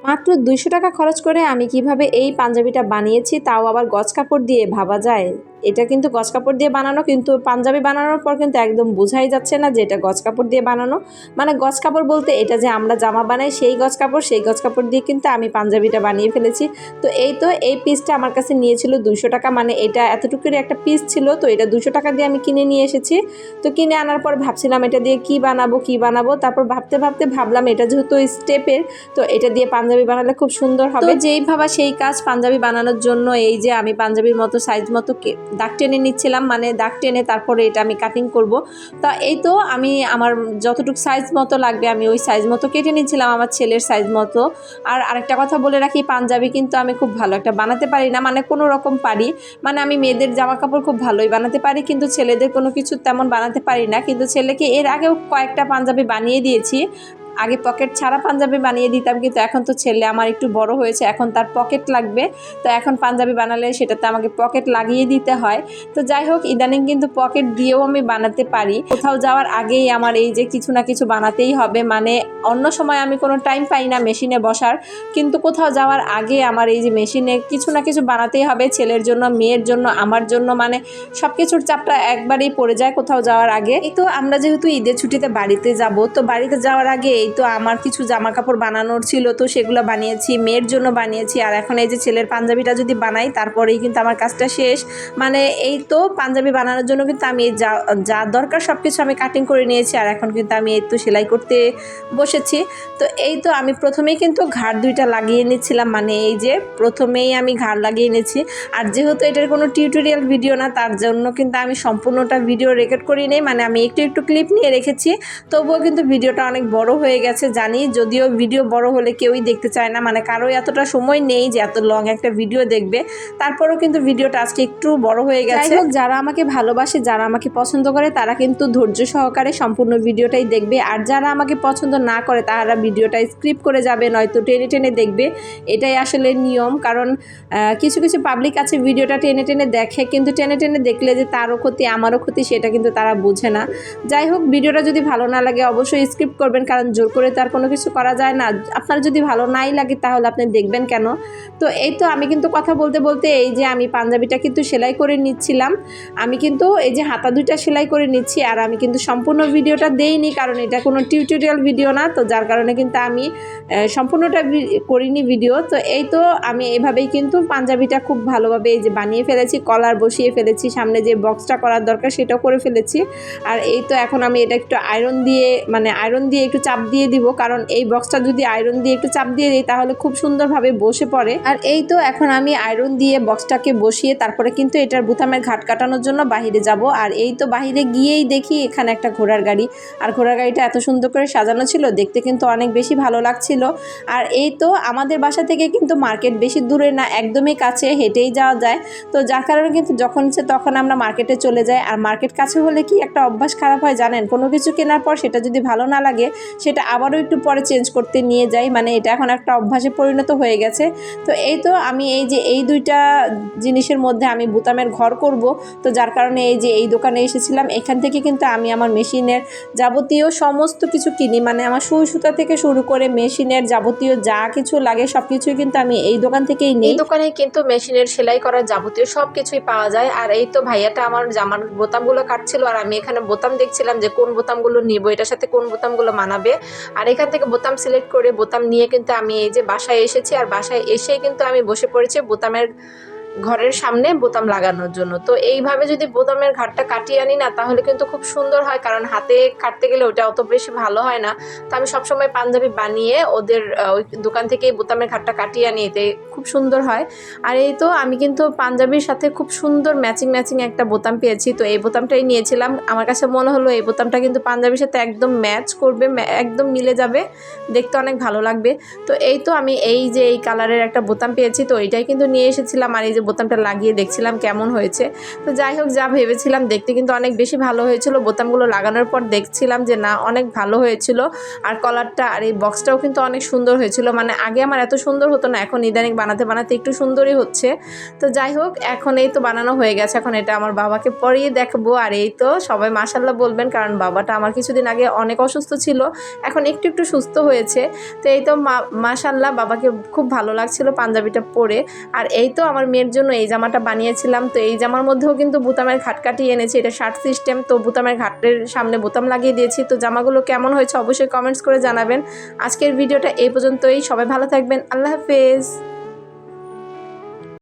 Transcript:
মাত্র দুইশো টাকা খরচ করে আমি কীভাবে এই পাঞ্জাবিটা বানিয়েছি, তাও আবার গজ কাপড় দিয়ে ভাবা যায়? এটা কিন্তু গজ কাপড় দিয়ে বানানো কিন্তু পাঞ্জাবি বানানোর পর কিন্তু একদম বোঝাই যাচ্ছে না যে এটা গজ কাপড় দিয়ে বানানো। মানে গজ কাপড় বলতে এটা যে আমরা জামা বানাই সেই গজ কাপড় সেই গজ কাপড় দিয়ে কিন্তু আমি পাঞ্জাবিটা বানিয়ে ফেলেছি। তো এই তো এই পিসটা আমার কাছে নিয়েছিল দুশো টাকা মানে এটা এতটুকুরই একটা পিস ছিল তো এটা দুশো টাকা দিয়ে আমি কিনে নিয়ে এসেছি। তো কিনে আনার পর ভাবছিলাম এটা দিয়ে কি বানাবো কি বানাবো তারপর ভাবতে ভাবতে ভাবলাম এটা যেহেতু স্টেপের তো এটা দিয়ে পাঞ্জাবি বানালে খুব সুন্দর হবে। যেই ভাবা সেই কাজ পাঞ্জাবি বানানোর জন্য এই যে আমি পাঞ্জাবির মতো সাইজ মতো কে- দাগ টেনে নিচ্ছিলাম মানে দাগ টেনে তারপরে এটা আমি কাটিং করব। তা এই তো আমি আমার যতটুকু সাইজ মতো লাগবে আমি ওই সাইজ মতো কেটে নিচ্ছিলাম, আমার ছেলের সাইজ মতো। আর আরেকটা কথা বলে রাখি, পাঞ্জাবি কিন্তু আমি খুব ভালো একটা বানাতে পারি না মানে কোনো রকম পারি মানে আমি মেয়েদের জামা কাপড় খুব ভালোই বানাতে পারি, কিন্তু ছেলেদের কোনো কিছু তেমন বানাতে পারি না। কিন্তু ছেলেকে এর আগেও কয়েকটা পাঞ্জাবি বানিয়ে দিয়েছি আগে পকেট ছাড়া পাঞ্জাবি বানিয়ে দিতাম, কিন্তু এখন তো ছেলে আমার একটু বড় হয়েছে, এখন তার পকেট লাগবে। তো এখন পাঞ্জাবি বানালে সেটাতে আমাকে পকেট লাগিয়ে দিতে হয়। তো যাই হোক, ইদানিং কিন্তু পকেট দিয়েও আমি বানাতে পারি। কোথাও যাওয়ার আগেই আমার এই যে কিছু না কিছু বানাতেই হবে মানে অন্য সময় আমি কোনো টাইম পাই না মেশিনে বসার। কিন্তু কোথাও যাওয়ার আগে আমার এই যে মেশিনে কিছু না কিছু বানাতেই হবে, ছেলের জন্য, মেয়ের জন্য, আমার জন্য মানে সব কিছুর চাপটা একবারেই পড়ে যায় কোথাও যাওয়ার আগে। এই তো আমরা যেহেতু ঈদের ছুটিতে বাড়িতে যাব, তো বাড়িতে যাওয়ার আগে এই তো আমার কিছু জামা কাপড় বানানোর ছিল তো সেগুলো বানিয়েছি, মেয়ের জন্য বানিয়েছি আর এখন এই যে ছেলের পাঞ্জাবিটা যদি বানাই তারপরেই কিন্তু আমার কাজটা শেষ। মানে এই তো পাঞ্জাবি বানানোর জন্য কিন্তু আমি যা যা দরকার সব কিছু আমি কাটিং করে নিয়েছি আর এখন কিন্তু আমি এই তো সেলাই করতে বসেছি। তো এই তো আমি প্রথমেই কিন্তু ঘাড় দুইটা লাগিয়ে নিচ্ছিলাম মানে এই যে প্রথমেই আমি ঘাড় লাগিয়ে নিয়েছি। আর যেহেতু এটার কোনো টিউটোরিয়াল ভিডিও না, তার জন্য কিন্তু আমি সম্পূর্ণটা ভিডিও রেকর্ড করি নেই মানে আমি একটু একটু ক্লিপ নিয়ে রেখেছি। তবুও কিন্তু ভিডিওটা অনেক বড় হয়ে গেছে জানি যদিও ভিডিও বড় হলে কেউই দেখতে চায় না। মানে কারও এতটা সময় নেই যে এত লং একটা ভিডিও দেখবে। তারপরেও কিন্তু ভিডিওটা আজকে একটু বড় হয়ে গেছে। যাই হোক যারা আমাকে ভালোবাসে যারা আমাকে পছন্দ করে তারা কিন্তু ধৈর্য সহকারে সম্পূর্ণ ভিডিওটাই দেখবে। আর যারা আমাকে পছন্দ না করে তারা ভিডিওটা স্ক্রিপ করে যাবে নয়তো টেনে টেনে দেখবে। এটাই আসলে নিয়ম। কারণ কিছু কিছু পাবলিক আছে ভিডিওটা টেনে টেনে দেখে কিন্তু টেনে টেনে দেখলে যে তারও ক্ষতি আমারও ক্ষতি সেটা কিন্তু তারা বোঝে না। যাই হোক ভিডিওটা যদি ভালো না লাগে অবশ্যই স্কিপ করবেন। কারণ জোর করে তার কোনো কিছু করা যায় না। আপনার যদি ভালো নাই লাগে তাহলে আপনি দেখবেন কেন? তো এই তো আমি কিন্তু কথা বলতে বলতে এই যে আমি পাঞ্জাবিটা কিন্তু সেলাই করে নিচ্ছিলাম। আমি কিন্তু এই যে হাতা দুইটা সেলাই করে নিচ্ছি আর আমি কিন্তু সম্পূর্ণ ভিডিওটা দেইনি কারণ এটা কোনো টিউটোরিয়াল ভিডিও না। তো যার কারণে কিন্তু আমি সম্পূর্ণটা করিনি ভিডিও। তো এই তো আমি এভাবেই কিন্তু পাঞ্জাবিটা খুব ভালোভাবে এই যে বানিয়ে ফেলেছি, কলার বসিয়ে ফেলেছি, সামনে যে বক্সটা করার দরকার সেটাও করে ফেলেছি। আর এই তো এখন আমি এটা একটু আয়রন দিয়ে মানে আয়রন দিয়ে একটু চাপ দিয়ে দিব, কারণ এই বক্সটা যদি আয়রন দিয়ে একটু চাপ দিয়ে দিই তাহলে খুব সুন্দরভাবে বসে পড়ে। আর এই তো এখন আমি আয়রন দিয়ে বক্সটাকে বসিয়ে তারপরে কিন্তু এটার বুথামের ঘাট কাটানোর জন্য বাহিরে যাব। আর এই তো বাহিরে গিয়েই দেখি এখানে একটা ঘোড়ার গাড়ি। আর ঘোড়ার গাড়িটা এত সুন্দর করে সাজানো ছিল, দেখতে কিন্তু অনেক বেশি ভালো লাগছিল। আর এই তো আমাদের বাসা থেকে কিন্তু মার্কেট বেশি দূরে না, একদমই কাছে, হেঁটেই যাওয়া যায়। তো যার কারণে কিন্তু যখন ইচ্ছে তখন আমরা মার্কেটে চলে যাই। আর মার্কেট কাছে হলে কি একটা অভ্যাস খারাপ হয় জানেন? কোনো কিছু কেনার পর সেটা যদি ভালো না লাগে, সেটা আবারও একটু পরে চেঞ্জ করতে নিয়ে যাই। মানে এটা এখন একটা অভ্যাসে পরিণত হয়ে গেছে। তো এই তো আমি এই যে এই দুইটা জিনিসের মধ্যে আমি বোতামের ঘর করব। তো যার কারণে এই যে এই দোকানে এসেছিলাম, এখান থেকে কিন্তু আমি আমার মেশিনের যাবতীয় সমস্ত কিছু কিনি। মানে আমার সুই সুতা থেকে শুরু করে মেশিনের যাবতীয় যা কিছু লাগে সব কিছুই কিন্তু আমি এই দোকান থেকেই নিই। দোকানে কিন্তু মেশিনের সেলাই করার যাবতীয় সব কিছুই পাওয়া যায়। আর এই তো ভাইয়াটা আমার জামার বোতামগুলো কাটছিল, আর আমি এখানে বোতাম দেখছিলাম যে কোন বোতামগুলো নিব, এটার সাথে কোন বোতামগুলো মানাবে। আর এখান থেকে বোতাম সিলেক্ট করে বোতাম নিয়ে কিন্তু আমি এই যে বাসায় এসেছি, আর বাসায় এসে কিন্তু আমি বসে পড়েছি বোতামের ঘরের সামনে বোতাম লাগানোর জন্য। তো এইভাবে যদি বোতামের ঘাটটা কাটিয়ে আনি না, তাহলে কিন্তু খুব সুন্দর হয়, কারণ হাতে কাটতে গেলে ওটা অত বেশি ভালো হয় না। তো আমি সবসময় পাঞ্জাবি বানিয়ে ওদের ওই দোকান থেকে বোতামের ঘাটটা কাটিয়ে আনি, এতে খুব সুন্দর হয়। আর এই তো আমি কিন্তু পাঞ্জাবির সাথে খুব সুন্দর ম্যাচিং ম্যাচিং একটা বোতাম পেয়েছি, তো এই বোতামটাই নিয়েছিলাম। আমার কাছে মনে হলো এই বোতামটা কিন্তু পাঞ্জাবির সাথে একদম ম্যাচ করবে একদম মিলে যাবে, দেখতে অনেক ভালো লাগবে। তো এই তো আমি এই যে এই কালারের একটা বোতাম পেয়েছি, তো এইটাই কিন্তু নিয়ে এসেছিলাম। আর এই যে বোতামটা লাগিয়ে দেখছিলাম কেমন হয়েছে। তো যাই হোক, যা ভেবেছিলাম দেখতে কিন্তু অনেক বেশি ভালো হয়েছিল। বোতামগুলো লাগানোর পর দেখছিলাম যে, না, অনেক ভালো হয়েছিল। আর কলারটা আর এই বক্সটাও কিন্তু অনেক সুন্দর হয়েছিল। মানে আগে আমার এত সুন্দর হতো না, এখন ইদানিং বানাতে বানাতে একটু সুন্দরই হচ্ছে। তো যাই হোক, এখন এই তো বানানো হয়ে গেছে। এখন এটা আমার বাবাকে পরিয়ে দেখব। আর এই তো সবাই মাসাল্লাহ বলবেন, কারণ বাবাটা আমার কিছুদিন আগে অনেক অসুস্থ ছিল। এখন একটু একটু সুস্থ হয়েছে। তো এই তো মা মাসাল্লাহ বাবাকে খুব ভালো লাগছিল পাঞ্জাবিটা পরে। আর এই তো আমার মেয়ের জন্য এই জামাটা বানিয়েছিলাম। তো এই জামার মধ্যেও কিন্তু বুতামের ঘাট কাটিয়ে এনেছি। এটা শার্ট সিস্টেম, তো বুতামের ঘাটের সামনে বোতাম লাগিয়ে দিয়েছি। তো জামাগুলো কেমন হয়েছে অবশ্যই কমেন্টস করে জানাবেন। আজকের ভিডিওটা এই পর্যন্তই। সবাই ভালো থাকবেন। আল্লাহ হাফেজ।